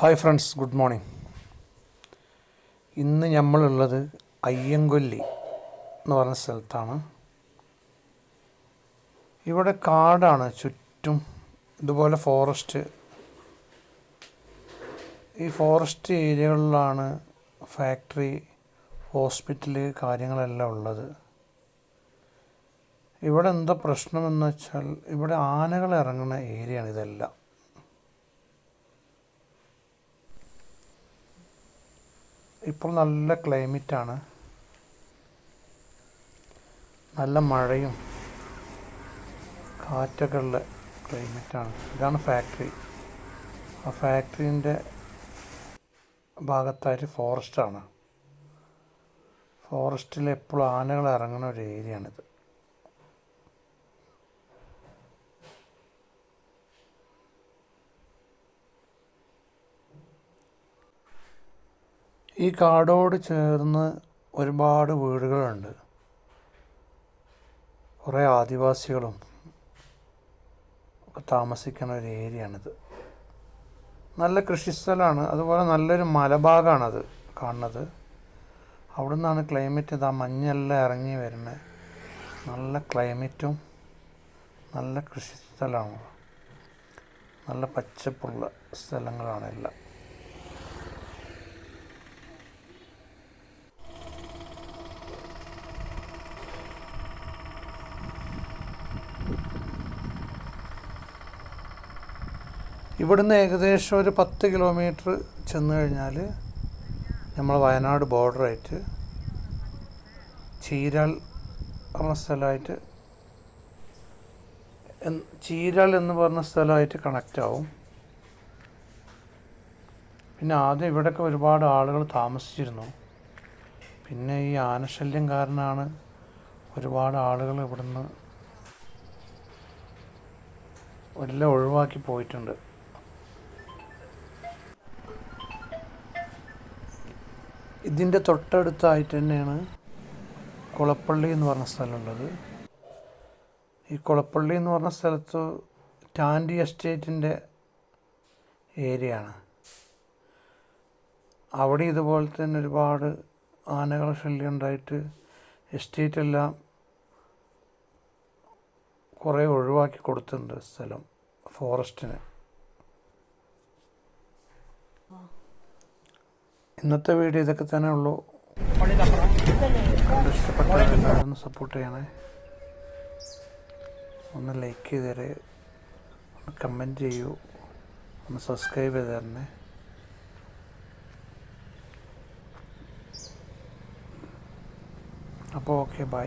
Hi friends good morning. ഇന്ന് നമ്മളുള്ളത് അയ്യങ്കൊല്ലി എന്ന് പറഞ്ഞ സ്ഥലത്താണ്. ഇവിടെ കാടാണ് ചുറ്റും ഇതുപോലെ ഫോറസ്റ്റ് ഈ ഫോറസ്റ്റ് ഏരിയകളിലാണ് ഫാക്ടറി ഹോസ്പിറ്റൽ കാര്യങ്ങളെല്ലാം ഉള്ളത്. ഇവിടെ എന്താ പ്രശ്നമെന്ന് വെച്ചാൽ ഇവിടെ ആനകൾ ഇറങ്ങുന്ന ഏരിയയാണ് ഇതെല്ലാം. ഇപ്പോൾ നല്ല ക്ലൈമറ്റാണ് നല്ല മഴയും കാറ്റൊക്കെ ഉള്ള ക്ലൈമറ്റാണ് ഇതാണ് ഫാക്ടറി ആ ഫാക്ടറീന്റെ ഭാഗത്തായിട്ട് ഫോറസ്റ്റാണ് ഫോറസ്റ്റിൽ എപ്പോഴും ആനകൾ ഇറങ്ങുന്ന ഒരു ഏരിയയാണിത് ഈ കാടോട് ചേർന്ന് ഒരുപാട് വീടുകളുണ്ട്. കുറേ ആദിവാസികളും ഒക്കെ താമസിക്കുന്ന ഒരു ഏരിയയാണിത്. നല്ല കൃഷിസ്ഥലമാണ് അതുപോലെ നല്ലൊരു മലഭാഗമാണത് കാണുന്നത്. അവിടെ നിന്നാണ് ക്ലൈമറ്റ് ഇതാ മഞ്ഞെല്ലാം ഇറങ്ങി വരുന്നത് നല്ല ക്ലൈമറ്റും നല്ല കൃഷിസ്ഥലമാണ് നല്ല പച്ചപ്പുള്ള സ്ഥലങ്ങളാണ് ഇവിടുന്ന് ഏകദേശം ഒരു പത്ത് കിലോമീറ്റർ ചെന്ന് കഴിഞ്ഞാൽ നമ്മൾ വയനാട് ബോർഡറായിട്ട് ചീരാൽ പറഞ്ഞ സ്ഥലമായിട്ട് ചീരാൽ എന്ന് പറഞ്ഞ സ്ഥലമായിട്ട് കണക്റ്റ് ആവും. പിന്നെ ആദ്യം ഇവിടെയൊക്കെ ഒരുപാട് ആളുകൾ താമസിച്ചിരുന്നു. പിന്നെ ഈ ആനശല്യം കാരണമാണ് ഒരുപാട് ആളുകൾ ഇവിടുന്ന് എല്ലാം ഒഴിവാക്കി പോയിട്ടുണ്ട്. ഇതിന്റെ തൊട്ടടുത്തായിട്ട് തന്നെയാണ് കുളപ്പള്ളി എന്ന് പറഞ്ഞ സ്ഥലമുള്ളത്. ഈ കുളപ്പള്ളി എന്ന് പറഞ്ഞ സ്ഥലത്ത് ടാൻഡി എസ്റ്റേറ്റിന്റെ ഏരിയ ആണ് അവിടെ ഇതുപോലെ തന്നെ ഒരുപാട് ആനകളെ ശല്യം ഉണ്ടായിട്ട് എസ്റ്റേറ്റ് എല്ലാം കുറേ ഒഴിവാക്കി കൊടുത്തിട്ടുണ്ട് സ്ഥലം ഫോറസ്റ്റിന്. ഇന്നത്തെ വീഡിയോ ഇതൊക്കെ തന്നെ ഉള്ളൂ. ഒന്ന് സപ്പോർട്ട് ചെയ്യണേ. ഒന്ന് ലൈക്ക് ചെയ്ത് തരേ. ഒന്ന് കമന്റ് ചെയ്യൂ. ഒന്ന് സബ്സ്ക്രൈബ് ചെയ്ത് തരണേ. അപ്പോൾ ഓക്കെ ബൈ